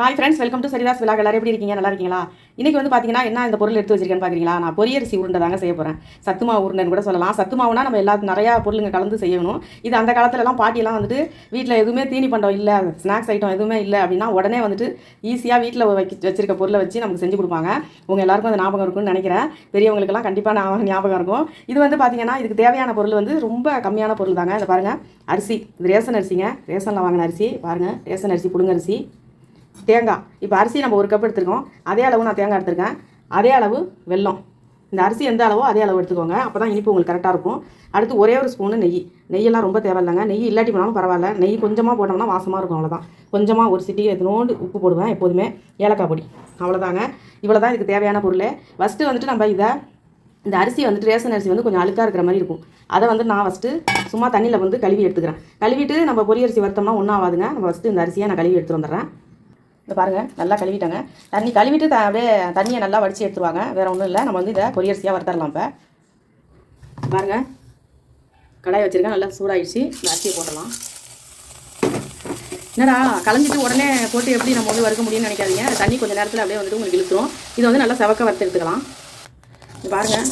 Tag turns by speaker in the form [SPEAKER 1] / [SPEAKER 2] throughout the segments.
[SPEAKER 1] hi friends welcome to Saritha's விழா எல்லாரும் எப்படி இருக்கீங்க நல்லா இருக்கீங்களா இன்றைக்கி வந்து பார்த்தீங்கன்னா என்ன இந்த பொருள் எடுத்து வச்சிருக்கேன்னு பார்க்குறீங்களா நான் பொரியரிசி உருண்டை தாங்க செய்ய போகிறேன் சத்துமா உருண்டைன்னு கூட சொல்லலாம் சத்துமாவுனா நம்ம எல்லா நிறையா பொருளுங்க கலந்து செய்யணும் இது அந்த காலத்துலலாம் பாட்டியெல்லாம் வந்துட்டு வீட்டில் எதுவுமே தீனி பண்டம் இல்லை ஸ்நாக்ஸ் ஐட்டம் எதுவுமே இல்லை அப்படின்னா உடனே வந்துட்டு ஈஸியாக வீட்டில் வைக்க வச்சிருக்க பொருளை வச்சு நமக்கு செஞ்சு கொடுப்பாங்க உங்கள் எல்லாருக்கும் அது ஞாபகம் இருக்கும்னு நினைக்கிறேன் பெரியவங்களுக்குலாம் கண்டிப்பாக நான் ஞாபகம் இருக்கும் இது வந்து பார்த்தீங்கன்னா இதுக்கு தேவையான பொருள் வந்து ரொம்ப கம்மியான பொருள் தாங்க இதை பாருங்கள் அரிசி இது ரேஷன் அரிசிங்க ரேஷனில் வாங்கின அரிசி பாருங்கள் ரேஷன் அரிசி புழுங்கரிசி தேங்காய் இப்போ அரிசி நம்ம ஒரு கப் எடுத்துருக்கோம் அதே அளவு நான் தேங்காய் எடுத்திருக்கேன் அதே அளவு வெல்லம் இந்த அரிசி எந்த அளவோ அதே அளவு எடுத்துக்கோங்க அப்போ தான் இனிப்பு உங்களுக்கு கரெக்டாக இருக்கும் அடுத்து ஒரே ஒரு ஸ்பூனு நெய் நெய்யெல்லாம் ரொம்ப தேவையில்லைங்க நெய் இல்லாட்டி போனாலும் பரவாயில்ல நெய் கொஞ்சமாக போட்டோம்னா வாசமாக இருக்கும் அவ்வளோதான் கொஞ்சமாக ஒரு சிட்டி எத்தனோண்டு உப்பு போடுவேன் எப்போதுமே ஏலக்காய் பொடி அவ்வளோதாங்க இவ்வளோ தான் இதுக்கு தேவையான பொருள் ஃபஸ்ட்டு வந்துட்டு நம்ம இதை இந்த அரிசி வந்துட்டு ரேஷன் அரிசி வந்து கொஞ்சம் அழுக்காக இருக்கிற மாதிரி இருக்கும் அதை வந்து நான் ஃபஸ்ட்டு சும்மா தண்ணியில் வந்து கழுவி எடுத்துக்கிறேன் கழுவிட்டு நம்ம பொரிய அரிசி வறுத்தோம்னா ஒன்றும் நம்ம ஃபஸ்ட்டு இந்த அரிசியை நான் கழுவி எடுத்துகிட்டு வந்துடுறேன் இதை பாருங்கள் நல்லா கழுவிட்டாங்க தண்ணி கழுவிட்டு த அப்படியே தண்ணியை நல்லா வடித்து எடுத்துருவாங்க வேறு ஒன்றும் இல்லை நம்ம வந்து இதை பொரியரிசியாக வறுத்தரலாம் இப்போ பாருங்கள் கடாய் வச்சுருக்கேன் நல்லா சூடாகிடுச்சு இந்த அரிசியை போடலாம் என்னடா கலஞ்சிட்டு உடனே போட்டு எப்படி நம்ம வந்து வறுக்க முடியும்னு நினைக்காதீங்க தண்ணி கொஞ்சம் நேரத்தில் அப்படியே வந்துட்டு உங்களுக்கு இழுத்துரும் இதை வந்து நல்லா செவக்க வறுத்து எடுத்துக்கலாம் இது பாருங்கள்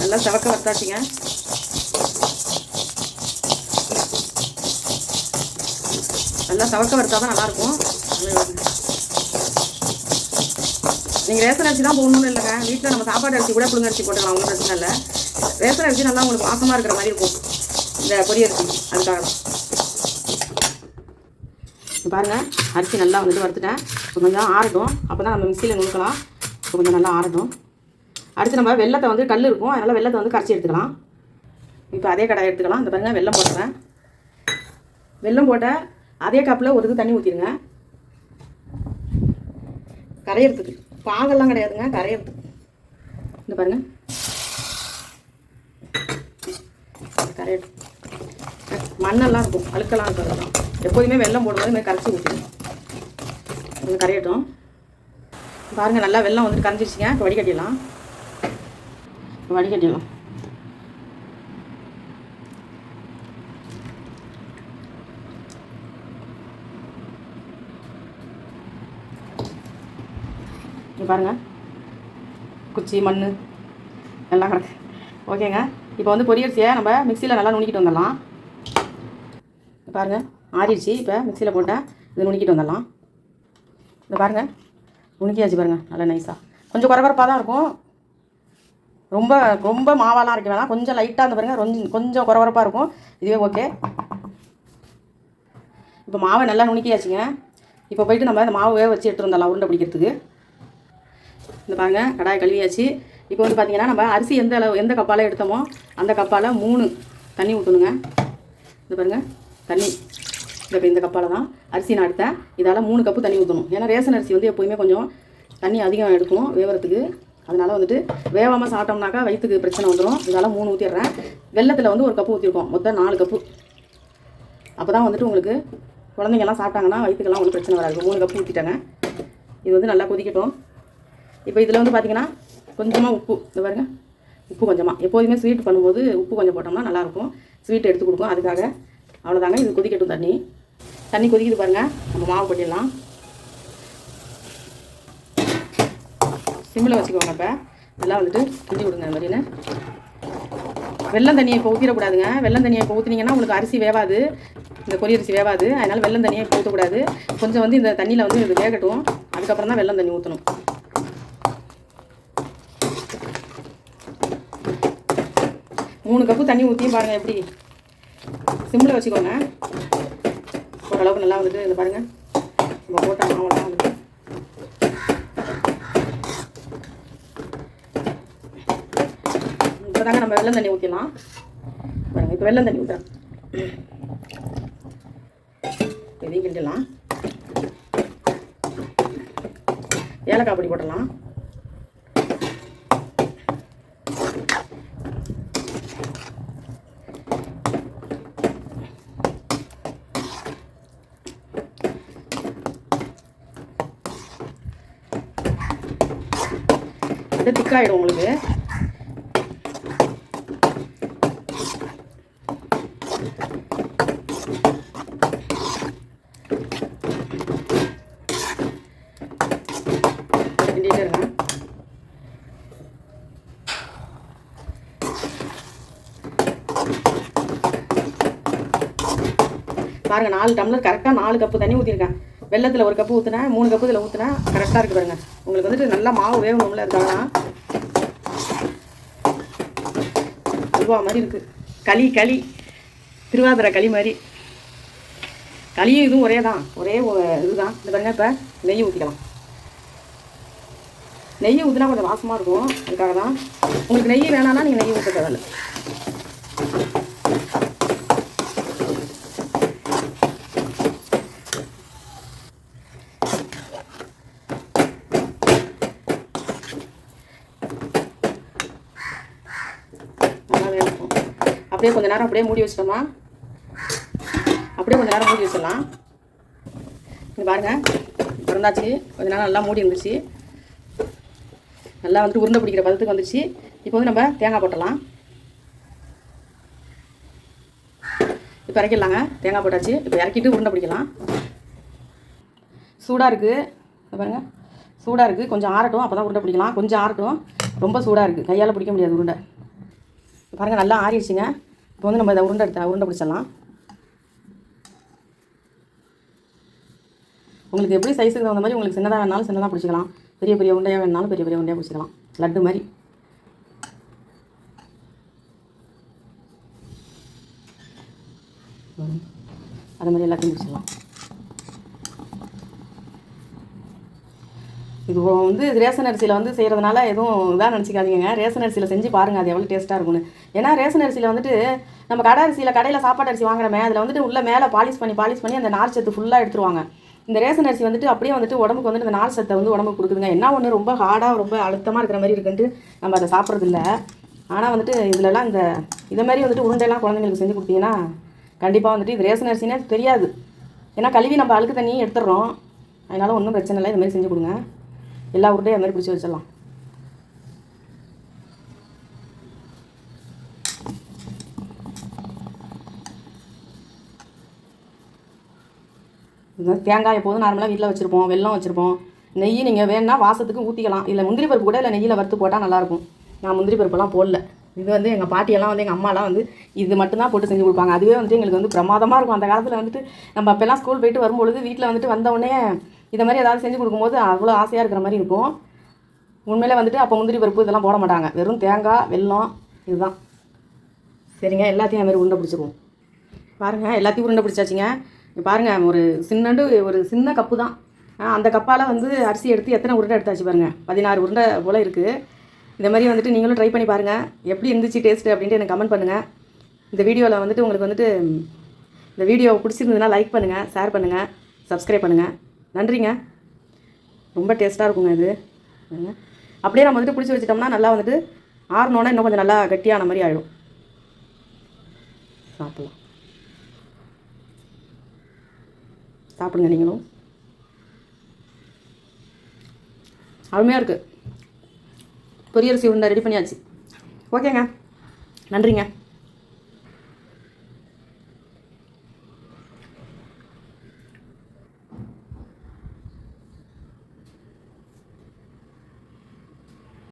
[SPEAKER 1] நல்லா செவக்க வறுத்தாச்சுங்க நல்லா செவக்க வறுத்தால் தான் நல்லாயிருக்கும் நீங்கள் ரேஷன் அரிசி தான் போகணும்னு இல்லைங்க வீட்டில் நம்ம சாப்பாடு அரிசி கூட புழுங்கரிசி போட்டுக்கலாம் ஒன்றும் பிரச்சனை இல்லை ரேஷன் அரிசி நல்லா உங்களுக்கு வாசமாக இருக்கிற மாதிரி இருக்கும் இந்த அரிசி அதுக்காக பாருங்கள் அரிசி நல்லா வந்துட்டு வறுத்துட்டேன் கொஞ்சம் ஆறட்டும் அப்போ தான் நம்ம மிக்சியில் நுழுக்கலாம் இப்போ கொஞ்சம் நல்லா ஆறட்டும் அடுத்து நம்ம வெள்ளத்தை வந்து கல் இருக்கும் அதனால் வெள்ளத்தை வந்து கரைச்சி எடுத்துக்கலாம் இப்போ அதே கடாய் எடுத்துக்கலாம் இந்த பாருங்கள் வெள்ளம் போட்டுறேன் வெள்ளம் போட்ட அதே கப்பில் ஒரு இது தண்ணி ஊற்றிடுங்க கரையிறதுக்கு பாகெல்லாம் கிடையாதுங்க கரையிறது இந்த பாருங்க கரையிடும் மண்ணெல்லாம் இருக்கும் அழுக்கெல்லாம் இருக்கிறதுலாம் எப்போதுமே வெள்ளம் போடும்போது இந்த கரைச்சி ஊற்றிடுவோம் கொஞ்சம் கரையட்டும் பாருங்கள் நல்லா வெள்ளம் வந்துட்டு கரைஞ்சிருச்சிங்க இப்போ வடிகட்டிடலாம் வடிகட்டிடலாம் பாருங்கள் குச்சி மண் எல்லாம் கிடக்கு ஓகேங்க இப்போ வந்து பொரியரிசியை நம்ம மிக்சியில் நல்லா நுணுக்கிட்டு வந்துடலாம் பாருங்கள் ஆறிடுச்சு இப்போ மிக்சியில் போட்டால் இது நுணுக்கிட்டு வந்துடலாம் இதை பாருங்கள் நுணுக்கியாச்சு பாருங்கள் நல்லா நைஸாக கொஞ்சம் குறகுறப்பாக தான் இருக்கும் ரொம்ப ரொம்ப மாவாலாம் அரைக்க வேணாம் கொஞ்சம் லைட்டாக இருந்து பாருங்கள் கொஞ்சம் கொஞ்சம் குறகுறப்பாக இருக்கும் இதுவே ஓகே இப்போ மாவை நல்லா நுணுக்கியாச்சுங்க இப்போ போயிட்டு நம்ம இந்த மாவு வேக வச்சு எடுத்துகிட்டு வந்துடலாம் உருண்டை பிடிக்கிறதுக்கு இந்த பாருங்க கடாய் கழுவியாச்சு இப்போ வந்து பார்த்திங்கன்னா நம்ம அரிசி எந்த அளவு எந்த கப்பால் எடுத்தோமோ அந்த கப்பால் மூணு தண்ணி ஊற்றணுங்க இந்த பாருங்கள் தண்ணி இந்த இந்த கப்பால் தான் அரிசி நான் எடுத்தேன் இதால் மூணு கப்பு தண்ணி ஊற்றணும் ஏன்னா ரேஷன் அரிசி வந்து எப்போயுமே கொஞ்சம் தண்ணி அதிகம் எடுக்கும் வேவரத்துக்கு அதனால் வந்துட்டு வேவாமல் சாப்பிட்டோம்னாக்கா வயிற்றுக்கு பிரச்சனை வந்துடும் இதால் மூணு ஊற்றிடுறேன் வெள்ளத்தில் வந்து ஒரு கப்பு ஊற்றிருக்கோம் மொத்தம் நாலு கப்பு அப்போ தான் வந்துட்டு உங்களுக்கு குழந்தைங்கெல்லாம் சாப்பிட்டாங்கன்னா வயிற்றுக்கெல்லாம் ஒன்றும் பிரச்சனை வராது மூணு கப்பு ஊற்றிட்டாங்க இது வந்து நல்லா கொதிக்கட்டும் இப்போ இதில் வந்து பார்த்தீங்கன்னா கொஞ்சமாக உப்பு இந்த பாருங்கள் உப்பு கொஞ்சமாக எப்போதுமே ஸ்வீட் பண்ணும்போது உப்பு கொஞ்சம் போட்டோம்னா நல்லாயிருக்கும் ஸ்வீட் எடுத்து கொடுக்கும் அதுக்காக அவ்வளோதாங்க இது கொதிக்கட்டும் தண்ணி தண்ணி கொதிக்குது பாருங்கள் நம்ம மாவு கொட்டிடலாம் சிம்மில் வச்சுக்கோங்க இப்போ நல்லா வந்துட்டு செஞ்சு கொடுங்க அந்த மாதிரின்னு வெள்ளம் தண்ணியை இப்போ ஊற்றிடக்கூடாதுங்க வெள்ளம் தண்ணியை இப்போ ஊற்றினீங்கன்னா உங்களுக்கு அரிசி வேவாது இந்த கொரிய அரிசி வேவாது அதனால் வெள்ளம் தண்ணியை இப்போ ஊற்றக்கூடாது கொஞ்சம் வந்து இந்த தண்ணியில் வந்து இது வேகட்டும் அதுக்கப்புறம் தான் வெள்ளம் தண்ணி ஊற்றணும் மூணு கப்பு தண்ணி ஊற்றியும் பாருங்கள் எப்படி சிம்மில் வச்சுக்கோங்க ஓரளவுக்கு நல்லா வந்துட்டு இதை பாருங்கள் நம்ம போட்ட மாவெல்லாம் வந்துட்டு இப்போ தாங்க நம்ம வெள்ளம் தண்ணி ஊற்றலாம் பாருங்கள் இப்போ வெள்ளம் தண்ணி ஊற்றுறேன் இதையும் கிண்டலாம் ஏலக்காய் பொடி போட்டலாம் வந்து திக்காயிடும் உங்களுக்கு பாருங்க நாலு டம்ளர் கரெக்டாக நாலு கப்பு தண்ணி ஊற்றிருக்கேன் வெள்ளத்தில் ஒரு கப்பு ஊற்றினா மூணு கப்பு இதில் ஊற்றினா கரெக்டாக இருக்குது பாருங்கள் உங்களுக்கு வந்துட்டு நல்லா மாவு வேகணும்ல இருக்காங்கன்னா அல்வா மாதிரி இருக்குது களி களி திருவாதிரை களி மாதிரி களியும் இதுவும் ஒரே தான் ஒரே இது தான் இந்த பாருங்கள் இப்போ நெய் ஊற்றிக்கலாம் நெய் ஊற்றினா கொஞ்சம் வாசமாக இருக்கும் அதுக்காக தான் உங்களுக்கு நெய் வேணாம்னா நீங்கள் நெய் ஊற்ற தேவையில்லை அப்படியே கொஞ்சம் நேரம் அப்படியே மூடி வச்சிட்டோமா அப்படியே கொஞ்சம் நேரம் மூடி வச்சிடலாம் இங்கே பாருங்கள் திறந்தாச்சு கொஞ்சம் நேரம் நல்லா மூடி இருந்துச்சு நல்லா வந்துட்டு உருண்டை பிடிக்கிற பதத்துக்கு வந்துச்சு இப்போ வந்து நம்ம தேங்காய் போட்டலாம் இப்போ இறக்கிடலாங்க தேங்காய் போட்டாச்சு இப்போ இறக்கிட்டு உருண்டை பிடிக்கலாம் சூடாக இருக்குது பாருங்கள் சூடாக இருக்குது கொஞ்சம் ஆறட்டும் அப்போ தான் உருண்டை பிடிக்கலாம் கொஞ்சம் ஆறட்டும் ரொம்ப சூடாக இருக்குது கையால் பிடிக்க முடியாது உருண்டை பாருங்கள் நல்லா ஆறிடுச்சுங்க இப்போ வந்து நம்ம இதை உருண்டை எடுத்த உருண்டை பிடிச்சிடலாம் உங்களுக்கு எப்படி சைஸுக்கு தகுந்த மாதிரி உங்களுக்கு சின்னதாக வேணாலும் சின்னதாக பிடிச்சிக்கலாம் பெரிய பெரிய உண்டையாக வேணாலும் பெரிய பெரிய உண்டையாக பிடிச்சிக்கலாம் லட்டு மாதிரி அது மாதிரி எல்லாத்தையும் பிடிச்சிக்கலாம் இது வந்து ரேஷன் அரிசியில் வந்து செய்கிறதுனால எதுவும் இதாக நினச்சிக்காதீங்க ரேஷன் அரிசியில் செஞ்சு பாருங்கள் அது எவ்வளோ டேஸ்ட்டாக இருக்கும்னு ஏன்னா ரேஷன் அரிசியில் வந்துட்டு நம்ம கடை அரிசியில் கடையில் சாப்பாடு அரிசி வாங்குறமே அதில் வந்துட்டு உள்ளே மேலே பாலிஷ் பண்ணி பாலிஷ் பண்ணி அந்த நார் சத்து ஃபுல்லாக எடுத்துருவாங்க இந்த ரேஷன் அரிசி வந்துட்டு அப்படியே வந்துட்டு உடம்புக்கு வந்துட்டு இந்த நார் சத்தை வந்து உடம்புக்கு கொடுக்குதுங்க என்ன ஒன்று ரொம்ப ஹார்டாக ரொம்ப அழுத்தமாக இருக்கிற மாதிரி இருக்குன்ட்டு நம்ம அதை சாப்பிட்றதில்ல ஆனால் வந்துட்டு இதிலலாம் இந்த இதை மாதிரி வந்துட்டு உருண்டையெல்லாம் குழந்தைங்களுக்கு செஞ்சு கொடுத்தீங்கன்னா கண்டிப்பாக வந்துட்டு இது ரேஷன் அரிசினே தெரியாது ஏன்னா கழுவி நம்ம அழுக்கு தண்ணியும் எடுத்துடுறோம் அதனால் ஒன்றும் பிரச்சனை இல்லை இது மாதிரி செஞ்சு கொடுங்க எல்லா உருண்டையும் அந்த மாதிரி பிடிச்சி வச்சிடலாம் தேங்காய் எப்போதும் நார்மலாக வீட்டில் வச்சுருப்போம் வெள்ளம் வச்சுருப்போம் நெய் நீங்கள் வேணால் வாசத்துக்கு ஊற்றிக்கலாம் இல்லை முந்திரி பருப்பு கூட இல்லை நெய்யில் வறுத்து போட்டால் நல்லாயிருக்கும் நான் முந்திரி பருப்புலாம் போடல இது வந்து எங்கள் பாட்டியெல்லாம் வந்து எங்கள் அம்மாலாம் வந்து இது மட்டும்தான் போட்டு செஞ்சு கொடுப்பாங்க அதுவே வந்துட்டு எங்களுக்கு வந்து பிரமாதமாக இருக்கும் அந்த காலத்தில் வந்துட்டு நம்ம அப்போல்லாம் ஸ்கூல் போயிட்டு வரும்பொழுது வீட்டில் வந்துட்டு வந்தவுடனே இதை மாதிரி ஏதாவது செஞ்சு கொடுக்கும்போது அவ்வளோ ஆசையாக இருக்கிற மாதிரி இருக்கும் உண்மையில் வந்துட்டு அப்போ முந்திரி பருப்பு இதெல்லாம் போட மாட்டாங்க வெறும் தேங்காய் வெல்லம் இதுதான் சரிங்க எல்லாத்தையும் மாதிரி உருண்டை பிடிச்சிருவோம் பாருங்கள் எல்லாத்தையும் உருண்டை பிடிச்சாச்சுங்க பாருங்கள் ஒரு சின்னண்டு ஒரு சின்ன கப்பு தான் அந்த கப்பால் வந்து அரிசி எடுத்து எத்தனை உருண்டை எடுத்தாச்சு பாருங்கள் பதினாறு உருண்டை போல் இருக்குது இந்த மாதிரி வந்துட்டு நீங்களும் ட்ரை பண்ணி பாருங்கள் எப்படி இருந்துச்சு டேஸ்ட்டு அப்படின்ட்டு எனக்கு கமெண்ட் பண்ணுங்கள் இந்த வீடியோவில் வந்துட்டு உங்களுக்கு வந்துட்டு இந்த வீடியோ பிடிச்சிருந்ததுன்னா லைக் பண்ணுங்கள் ஷேர் பண்ணுங்கள் சப்ஸ்கிரைப் பண்ணுங்கள் நன்றிங்க ரொம்ப டேஸ்ட்டாக இருக்குங்க இது அப்படியே நம்ம வந்துட்டு பிடிச்சி வச்சிட்டோம்னா நல்லா வந்துட்டு ஆறுனோன்னா இன்னும் கொஞ்சம் நல்லா கட்டியான மாதிரி ஆகிடும் சாப்பிட்லாம் சாப்பிடுங்க நீங்களும் அருமையாக இருக்குது பொரியரிசி உருண்டை ரெடி பண்ணியாச்சு ஓகேங்க நன்றிங்க